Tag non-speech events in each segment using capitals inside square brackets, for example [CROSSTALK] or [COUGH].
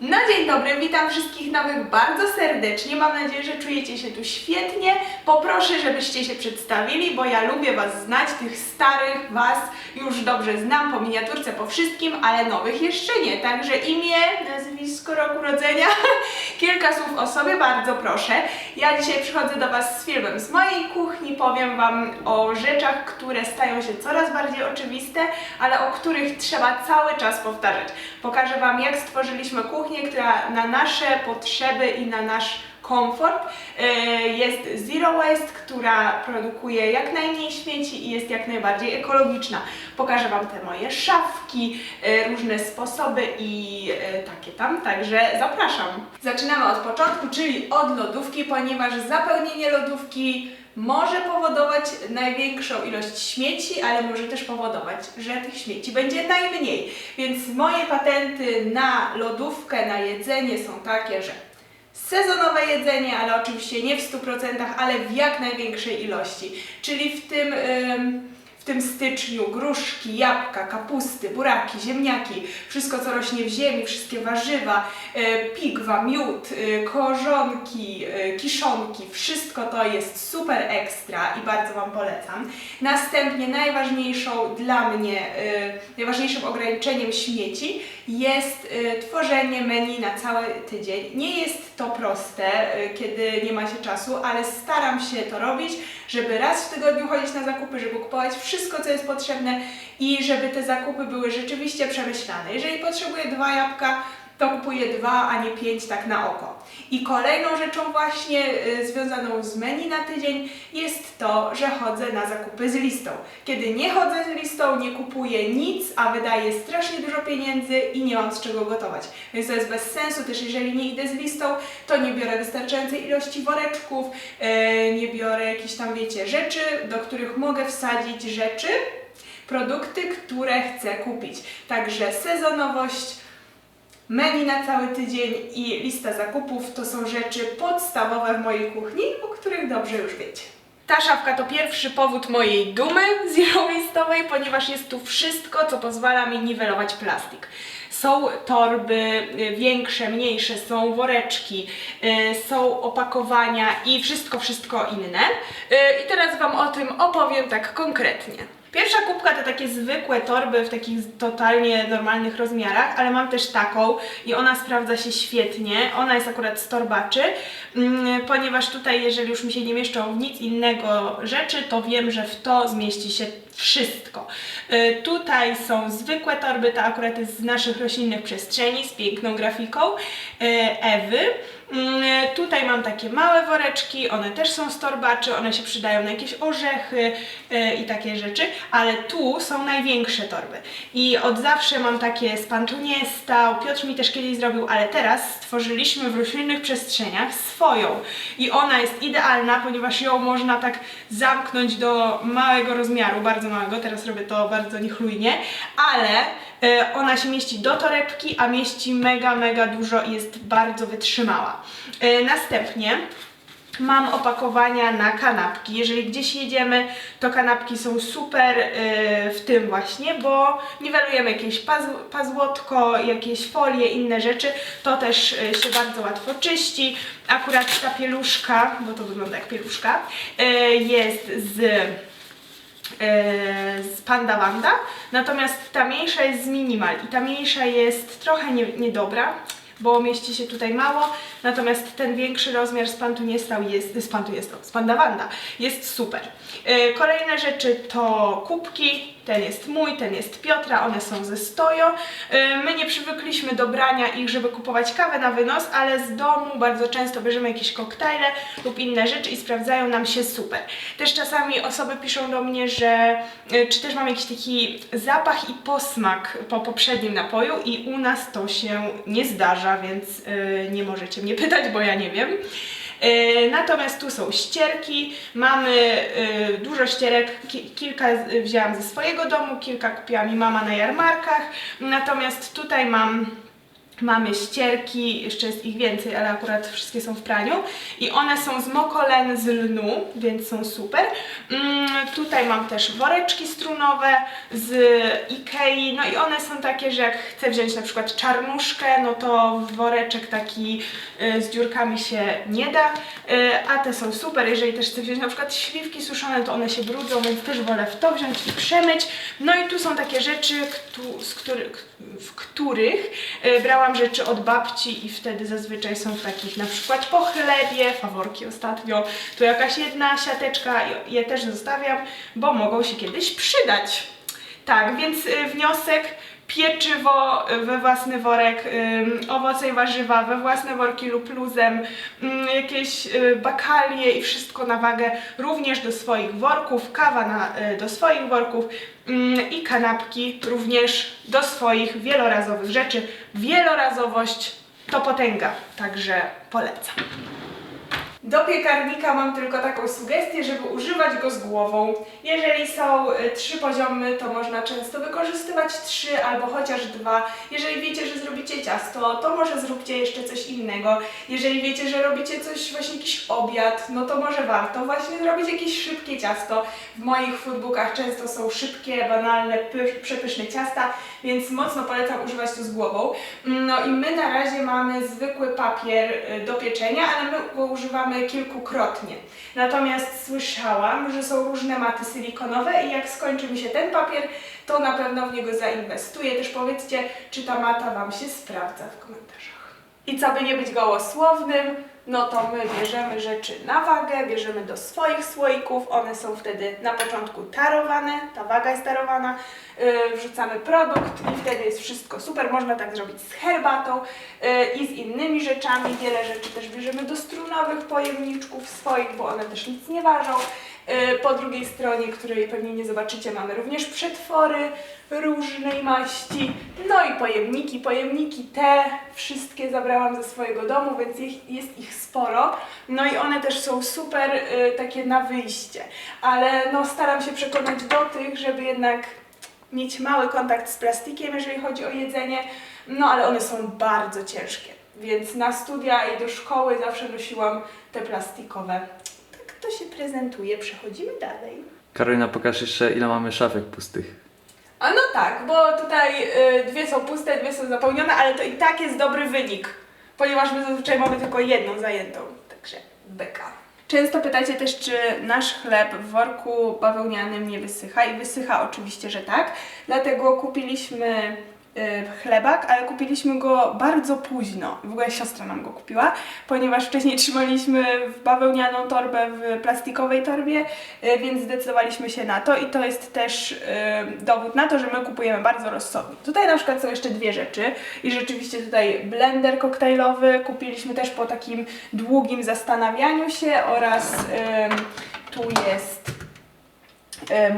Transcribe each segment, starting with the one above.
No dzień dobry, witam wszystkich nowych bardzo serdecznie. Mam nadzieję, że czujecie się tu świetnie. Poproszę, żebyście się przedstawili, bo ja lubię Was znać, tych starych Was już dobrze znam po miniaturce, po wszystkim, ale nowych jeszcze nie. Także imię, nazwisko, rok urodzenia, kilka słów o sobie, bardzo proszę. Ja dzisiaj przychodzę do Was z filmem z mojej kuchni, powiem Wam o rzeczach, które stają się coraz bardziej oczywiste, ale o których trzeba cały czas powtarzać. Pokażę Wam, jak stworzyliśmy kuchnię, która na nasze potrzeby i na nasz komfort e, jest zero waste, która produkuje jak najmniej śmieci i jest jak najbardziej ekologiczna. Pokażę Wam te moje szafki, e, różne sposoby i e, takie tam, także zapraszam. Zaczynamy od początku, czyli od lodówki, ponieważ zapełnienie lodówki może powodować największą ilość śmieci, ale może też powodować, że tych śmieci będzie najmniej. Więc moje patenty na lodówkę, na jedzenie są takie, że sezonowe jedzenie, ale oczywiście nie w 100%, ale w jak największej ilości. Czyli w tym, ym, w tym styczniu gruszki, jabłka, kapusty, buraki, ziemniaki, wszystko co rośnie w ziemi, wszystkie warzywa, y, pigwa, miód, y, korzonki, y, kiszonki, wszystko to jest super ekstra i bardzo Wam polecam. Następnie najważniejszą dla mnie, najważniejszym ograniczeniem śmieci jest tworzenie menu na cały tydzień. Nie jest to proste, kiedy nie ma się czasu, ale staram się to robić, żeby raz w tygodniu chodzić na zakupy, żeby kupować wszystko, co jest potrzebne i żeby te zakupy były rzeczywiście przemyślane. Jeżeli potrzebuję dwa jabłka, to kupuję dwa, a nie pięć tak na oko. I kolejną rzeczą właśnie y, związaną z menu na tydzień jest to, że chodzę na zakupy z listą. Kiedy nie chodzę z listą, nie kupuję nic, a wydaję strasznie dużo pieniędzy i nie mam z czego gotować. Więc to jest bez sensu, też jeżeli nie idę z listą, to nie biorę wystarczającej ilości woreczków, y, nie biorę jakichś tam, wiecie, rzeczy, do których mogę wsadzić rzeczy, produkty, które chcę kupić. Także sezonowość, Menu na cały tydzień i lista zakupów to są rzeczy podstawowe w mojej kuchni, o których dobrze już wiecie. Ta szafka to pierwszy powód mojej dumy [LAUGHS] zero-waste'owej, ponieważ jest tu wszystko, co pozwala mi niwelować plastik. Są torby y, większe, mniejsze, są woreczki, y, są opakowania i wszystko, wszystko inne. Y, I teraz Wam o tym opowiem tak konkretnie. Pierwsza kubka to takie zwykłe torby w takich totalnie normalnych rozmiarach, ale mam też taką i ona sprawdza się świetnie. Ona jest akurat z torbaczy, mm, ponieważ tutaj jeżeli już mi się nie mieszczą w nic innego rzeczy, to wiem, że w to zmieści się wszystko. Y, Tutaj są zwykłe torby, to akurat jest z naszych roślinnych przestrzeni, z piękną grafiką y, Ewy. Mm, Tutaj mam takie małe woreczki, one też są z torbaczy, one się przydają na jakieś orzechy y, i takie rzeczy, ale tu są największe torby. I od zawsze mam takie z Pantuniesta, Piotr mi też kiedyś zrobił, ale teraz stworzyliśmy w roślinnych przestrzeniach swoją. I ona jest idealna, ponieważ ją można tak zamknąć do małego rozmiaru, bardzo małego, teraz robię to bardzo niechlujnie, ale ona się mieści do torebki, a mieści mega, mega dużo i jest bardzo wytrzymała. Y, następnie Mam opakowania na kanapki. Jeżeli gdzieś jedziemy, to kanapki są super y, w tym właśnie, bo niwelujemy jakieś paz pazłotko, jakieś folie, inne rzeczy. To też się bardzo łatwo czyści. Akurat ta pieluszka, bo to wygląda jak pieluszka, jest z e, z Panda Wanda, natomiast ta mniejsza jest z Minimal i ta mniejsza jest trochę nie, niedobra, bo mieści się tutaj mało, natomiast ten większy rozmiar z Pantuniestał jest, z Pantuniestał, z Panda Wanda jest super. E, Kolejne rzeczy to kubki, ten jest mój, ten jest Piotra, one są ze Stojo. E, My nie przywykliśmy do brania ich, żeby kupować kawę na wynos, ale z domu bardzo często bierzemy jakieś koktajle lub inne rzeczy i sprawdzają nam się super. Też czasami osoby piszą do mnie, że e, czy też mam jakiś taki zapach i posmak po poprzednim napoju i u nas to się nie zdarza, więc nie możecie mnie [LAUGHS] pytać, bo ja nie wiem. E, Natomiast tu są ścierki, mamy e, dużo ścierek, ki- kilka wzięłam ze swojego domu, kilka kupiła mi mama na jarmarkach, natomiast tutaj mam Mamy ścierki, jeszcze jest ich więcej, ale akurat wszystkie są w praniu. I one są z mokolen z lnu, więc są super. Mm, tutaj mam też woreczki strunowe z Ikei. No i one są takie, że jak chcę wziąć na przykład czarnuszkę, no to woreczek taki y, z dziurkami się nie da. Y, a te są super, jeżeli też chcę wziąć na przykład śliwki suszone, to one się brudzą, więc też wolę w to wziąć i przemyć. No i tu są takie rzeczy, któ- z których, w których y, brałam rzeczy od babci i wtedy zazwyczaj są w takich na przykład po chlebie, faworki ostatnio, tu jakaś jedna siateczka, je też zostawiam, bo mogą się kiedyś przydać. Tak, więc y, wniosek pieczywo we własny worek, owoce i warzywa we własne worki lub luzem, jakieś y, bakalie i wszystko na wagę również do swoich worków, kawa na, y, do swoich worków i kanapki również do swoich wielorazowych rzeczy. Wielorazowość to potęga, także polecam. Do piekarnika mam tylko taką sugestię, żeby używać go z głową. Jeżeli są y, trzy poziomy, to można często wykorzystywać trzy albo chociaż dwa. Jeżeli wiecie, że zrobicie ciasto, to może zróbcie jeszcze coś innego. Jeżeli wiecie, że robicie coś, właśnie jakiś obiad, no to może warto właśnie zrobić jakieś szybkie ciasto. W moich foodbookach często są szybkie, banalne, py- przepyszne ciasta, więc mocno polecam używać to z głową. No i my na razie mamy zwykły papier y, do pieczenia, ale my go używamy kilkukrotnie. Natomiast słyszałam, że są różne maty silikonowe i jak skończy mi się ten papier, to na pewno w niego zainwestuję. Też powiedzcie, czy ta mata Wam się sprawdza w komentarzach. I co by nie być gołosłownym, no to my bierzemy rzeczy na wagę, bierzemy do swoich słoików, one są wtedy na początku tarowane, ta waga jest tarowana, yy, wrzucamy produkt i wtedy jest wszystko super. Można tak zrobić z herbatą yy, i z innymi rzeczami. Wiele rzeczy też bierzemy do strunowych pojemniczków swoich, bo one też nic nie ważą. Yy, Po drugiej stronie, której pewnie nie zobaczycie, mamy również przetwory różnej maści, no i pojemniki. Pojemniki te wszystkie zabrałam ze swojego domu, więc jest ich sporo. No i one też są super y, takie na wyjście, ale no staram się przekonać do tych, żeby jednak mieć mały kontakt z plastikiem, jeżeli chodzi o jedzenie, no ale one są bardzo ciężkie. Więc na studia i do szkoły zawsze nosiłam te plastikowe. Tak to się prezentuje. Przechodzimy dalej. Karolina, pokaż jeszcze ile mamy szafek pustych. A no tak, bo tutaj y, dwie są puste, dwie są zapełnione, ale to i tak jest dobry wynik, ponieważ my zazwyczaj mamy tylko jedną zajętą, także beka. Często pytacie też, czy nasz chleb w worku bawełnianym nie wysycha i wysycha oczywiście, że tak. Dlatego kupiliśmy chlebak, ale kupiliśmy go bardzo późno. W ogóle siostra nam go kupiła, ponieważ wcześniej trzymaliśmy w bawełnianą torbę w plastikowej torbie, y, więc zdecydowaliśmy się na to i to jest też y, dowód na to, że my kupujemy bardzo rozsądnie. Tutaj na przykład są jeszcze dwie rzeczy i rzeczywiście tutaj blender koktajlowy kupiliśmy też po takim długim zastanawianiu się oraz tu jest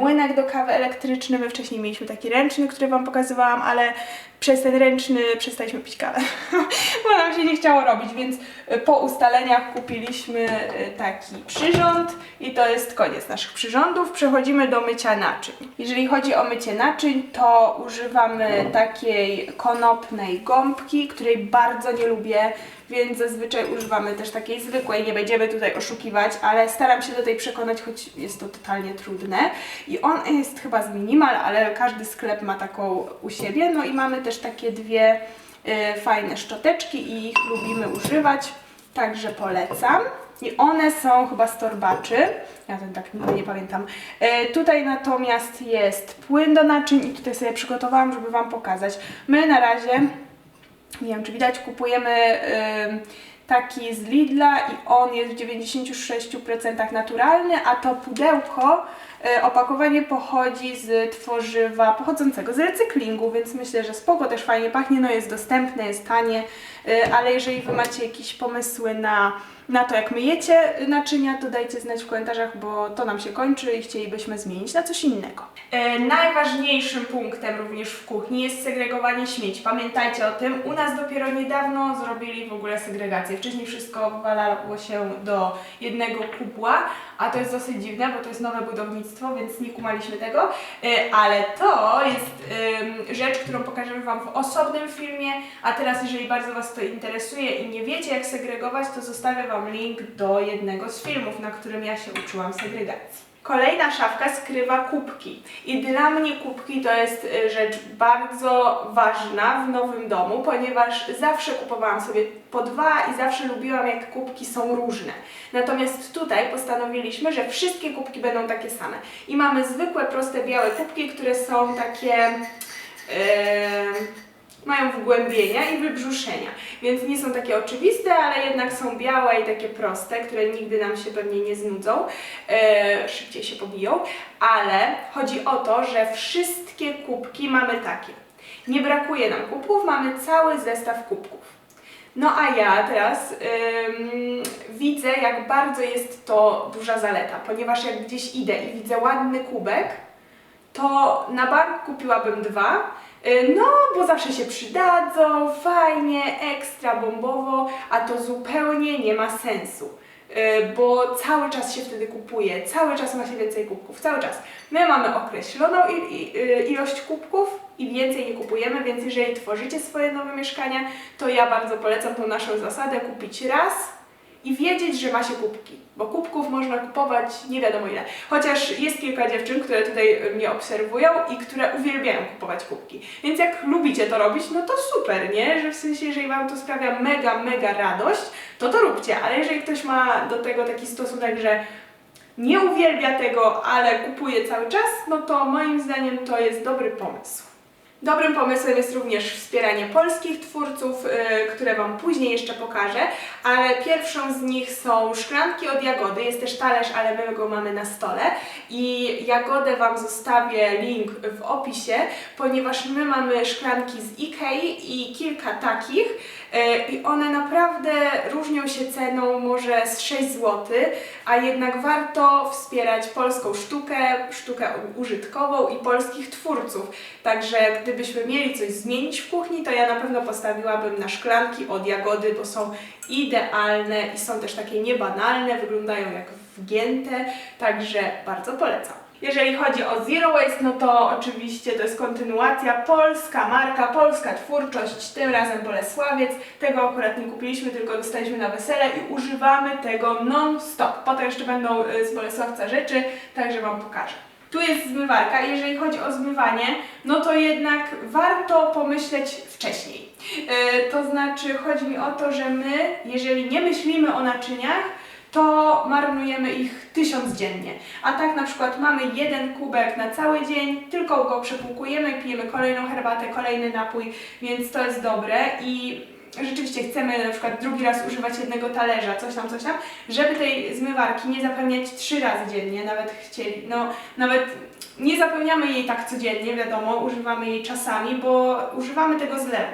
młynek do kawy elektryczny. My wcześniej mieliśmy taki ręczny, który Wam pokazywałam, ale przez ten ręczny przestaliśmy pić kawę, [LAUGHS] bo nam się nie chciało robić, więc e, po ustaleniach kupiliśmy e, taki przyrząd i to jest koniec naszych przyrządów. Przechodzimy do mycia naczyń. Jeżeli chodzi o mycie naczyń, to używamy takiej konopnej gąbki, której bardzo nie lubię, więc zazwyczaj używamy też takiej zwykłej, nie będziemy tutaj oszukiwać, ale staram się do tej przekonać, choć jest to totalnie trudne. I on jest chyba z minimal, ale każdy sklep ma taką u siebie. No i mamy też takie dwie y, fajne szczoteczki i ich lubimy używać, także polecam. I one są chyba z torbaczy. Ja ten tak nigdy nie pamiętam. E, tutaj natomiast jest płyn do naczyń i tutaj sobie przygotowałam, żeby Wam pokazać. My na razie nie wiem czy widać, kupujemy ym, taki z Lidla i on jest w 96% naturalny, a to pudełko, y, opakowanie pochodzi z tworzywa pochodzącego z recyklingu, więc myślę, że spoko, też fajnie pachnie, no jest dostępne, jest tanie, Y, Ale jeżeli Wy macie jakieś pomysły na, na to, jak myjecie naczynia, to dajcie znać w komentarzach, bo to nam się kończy i chcielibyśmy zmienić na coś innego. E, najważniejszym punktem również w kuchni jest segregowanie śmieci. Pamiętajcie o tym, u nas dopiero niedawno zrobili w ogóle segregację. Wcześniej wszystko walało się do jednego kubła, a to jest dosyć dziwne, bo to jest nowe budownictwo, więc nie kumaliśmy tego. E, Ale to jest rzecz, którą pokażemy Wam w osobnym filmie, a teraz jeżeli bardzo Was to interesuje i nie wiecie jak segregować, to zostawię Wam link do jednego z filmów, na którym ja się uczyłam segregacji. Kolejna szafka skrywa kubki. I dla mnie kubki to jest y, rzecz bardzo ważna w nowym domu, ponieważ zawsze kupowałam sobie po dwa i zawsze lubiłam, jak kubki są różne. Natomiast tutaj postanowiliśmy, że wszystkie kubki będą takie same. I mamy zwykłe, proste, białe kubki, które są takie. em, mają wgłębienia i wybrzuszenia, więc nie są takie oczywiste, ale jednak są białe i takie proste, które nigdy nam się pewnie nie znudzą, e, szybciej się pobiją, ale chodzi o to, że wszystkie kubki mamy takie. Nie brakuje nam kubków, mamy cały zestaw kubków. No a ja teraz ym, widzę, jak bardzo jest to duża zaleta, ponieważ jak gdzieś idę i widzę ładny kubek, to na bank kupiłabym dwa, no bo zawsze się przydadzą, fajnie, ekstra bombowo, a to zupełnie nie ma sensu. y, Bo cały czas się wtedy kupuje, cały czas ma się więcej kubków, cały czas. My mamy określoną y, ilość kubków i więcej nie kupujemy, więc jeżeli tworzycie swoje nowe mieszkania, to ja bardzo polecam tą naszą zasadę kupić raz i wiedzieć, że ma się kubki, bo kubków można kupować nie wiadomo ile. Chociaż jest kilka dziewczyn, które tutaj mnie obserwują i które uwielbiają kupować kubki. Więc jak lubicie to robić, no to super, nie? Że w sensie, jeżeli Wam to sprawia mega, mega radość, to to róbcie, ale jeżeli ktoś ma do tego taki stosunek, że nie uwielbia tego, ale kupuje cały czas, no to moim zdaniem to jest dobry pomysł. Dobrym pomysłem jest również wspieranie polskich twórców, y, które Wam później jeszcze pokażę, ale pierwszą z nich są szklanki od jagody. Jest też talerz, ale my go mamy na stole. I jagodę Wam zostawię link w opisie, ponieważ my mamy szklanki z Ikei i kilka takich. Y, I one naprawdę różnią się ceną może z 6 zł, a jednak warto wspierać polską sztukę, sztukę użytkową i polskich twórców. Także gdybyśmy mieli coś zmienić w kuchni, to ja na pewno postawiłabym na szklanki od jagody, bo są idealne i są też takie niebanalne, wyglądają jak wgięte, także bardzo polecam. Jeżeli chodzi o Zero Waste, no to oczywiście to jest kontynuacja, polska marka, polska twórczość, tym razem Bolesławiec. Tego akurat nie kupiliśmy, tylko dostaliśmy na wesele i używamy tego non-stop. Potem jeszcze będą y, z Bolesławca rzeczy, także Wam pokażę. Tu jest zmywarka. Jeżeli chodzi o zmywanie, no to jednak warto pomyśleć wcześniej. E, to znaczy, chodzi mi o to, że my, jeżeli nie myślimy o naczyniach, to marnujemy ich tysiąc dziennie. A tak na przykład mamy jeden kubek na cały dzień, tylko go przepłukujemy, pijemy kolejną herbatę, kolejny napój, więc to jest dobre i rzeczywiście chcemy na przykład drugi raz używać jednego talerza, coś tam, coś tam, żeby tej zmywarki nie zapełniać trzy razy dziennie, nawet chcieli, no nawet nie zapełniamy jej tak codziennie, wiadomo, używamy jej czasami, bo używamy tego zlewu.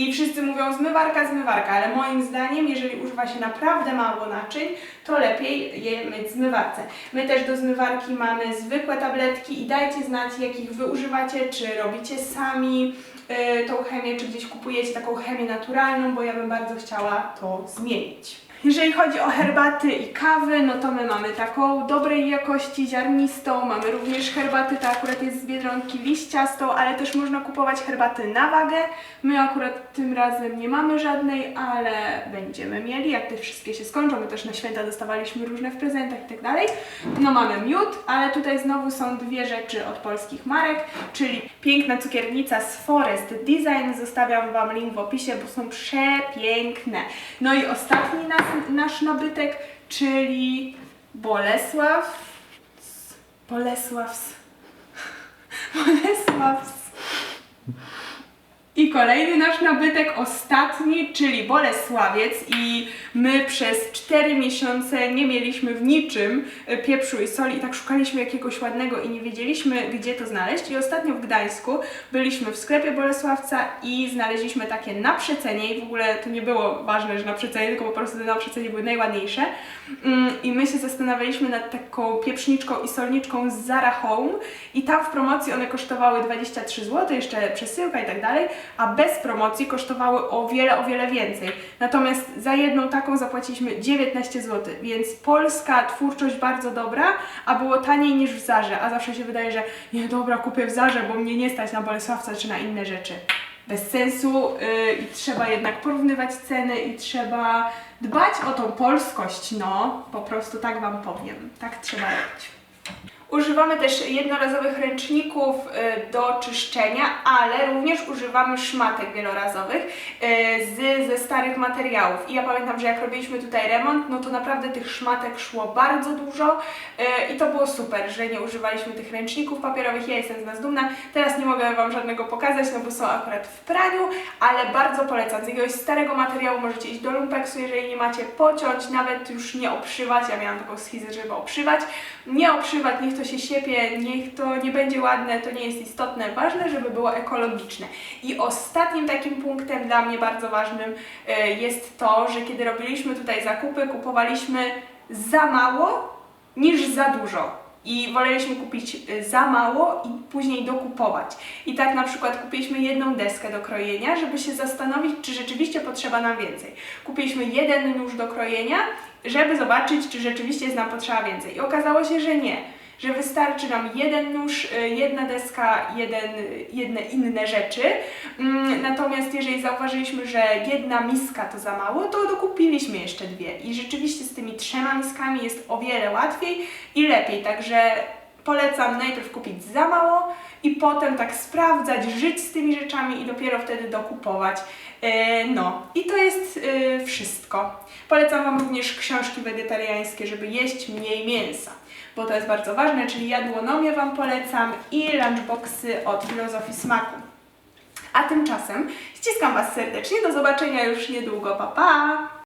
I wszyscy mówią zmywarka, zmywarka, ale moim zdaniem, jeżeli używa się naprawdę mało naczyń, to lepiej je myć w zmywarce. My też do zmywarki mamy zwykłe tabletki i dajcie znać, jakich wy używacie, czy robicie sami y, tą chemię, czy gdzieś kupujecie taką chemię naturalną, bo ja bym bardzo chciała to zmienić. Jeżeli chodzi o herbaty i kawy, no to my mamy taką dobrej jakości, ziarnistą, mamy również herbaty, ta akurat jest z Biedronki liściastą, ale też można kupować herbaty na wagę. My akurat tym razem nie mamy żadnej, ale będziemy mieli, jak te wszystkie się skończą, my też na święta dostawaliśmy różne w prezentach i tak dalej. No mamy miód, ale tutaj znowu są dwie rzeczy od polskich marek, czyli piękna cukiernica z Forest Design, zostawiam Wam link w opisie, bo są przepiękne. No i ostatni nas, nasz nabytek, czyli Bolesław. Bolesławs. [LAUGHS] Bolesławs. I kolejny nasz nabytek, ostatni, czyli Bolesławiec. I my przez 4 miesiące nie mieliśmy w niczym e, pieprzu i soli. I tak szukaliśmy jakiegoś ładnego i nie wiedzieliśmy gdzie to znaleźć. I ostatnio w Gdańsku byliśmy w sklepie Bolesławca i znaleźliśmy takie na przecenie i w ogóle to nie było ważne, że na przecenie, tylko po prostu te na przecenie były najładniejsze. Mm, i my się zastanawialiśmy nad taką pieprzniczką i solniczką z Zara Home. I tam w promocji one kosztowały 23 zł, jeszcze przesyłka i tak dalej, a bez promocji kosztowały o wiele, o wiele więcej. Natomiast za jedną taką zapłaciliśmy 19 zł, więc polska twórczość bardzo dobra, a było taniej niż w Zarze, a zawsze się wydaje, że nie, dobra, kupię w Zarze, bo mnie nie stać na Bolesławca czy na inne rzeczy. Bez sensu yy, i trzeba jednak porównywać ceny i trzeba dbać o tą polskość, no, po prostu tak Wam powiem, tak trzeba robić. Używamy też jednorazowych ręczników y, do czyszczenia, ale również używamy szmatek wielorazowych y, z, ze starych materiałów. I ja pamiętam, że jak robiliśmy tutaj remont, no to naprawdę tych szmatek szło bardzo dużo y, i to było super, że nie używaliśmy tych ręczników papierowych. Ja jestem z nas dumna. Teraz nie mogę Wam żadnego pokazać, no bo są akurat w praniu, ale bardzo polecam. Z jakiegoś starego materiału możecie iść do lumpeksu, jeżeli nie macie, pociąć, nawet już nie obszywać. Ja miałam taką schizę, żeby obszywać. Nie obszywać, niech to się siepie, niech to nie będzie ładne, to nie jest istotne. Ważne, żeby było ekologiczne. I ostatnim takim punktem dla mnie bardzo ważnym e, jest to, że kiedy robiliśmy tutaj zakupy, kupowaliśmy za mało niż za dużo. I woleliśmy kupić y, za mało i później dokupować. I tak na przykład kupiliśmy jedną deskę do krojenia, żeby się zastanowić, czy rzeczywiście potrzeba nam więcej. Kupiliśmy jeden nóż do krojenia, żeby zobaczyć, czy rzeczywiście jest nam potrzeba więcej. I okazało się, że nie. Że wystarczy nam jeden nóż, y, jedna deska, jeden, jedne inne rzeczy. Mm, Natomiast jeżeli zauważyliśmy, że jedna miska to za mało, to dokupiliśmy jeszcze dwie. I rzeczywiście z tymi trzema miskami jest o wiele łatwiej i lepiej. Także polecam najpierw kupić za mało i potem tak sprawdzać, żyć z tymi rzeczami i dopiero wtedy dokupować. E, No i to jest e, wszystko. Polecam Wam również książki wegetariańskie, żeby jeść mniej mięsa, bo to jest bardzo ważne, czyli jadłonomię Wam polecam i lunchboxy od Filozofii Smaku. A tymczasem ściskam Was serdecznie, do zobaczenia już niedługo, pa pa!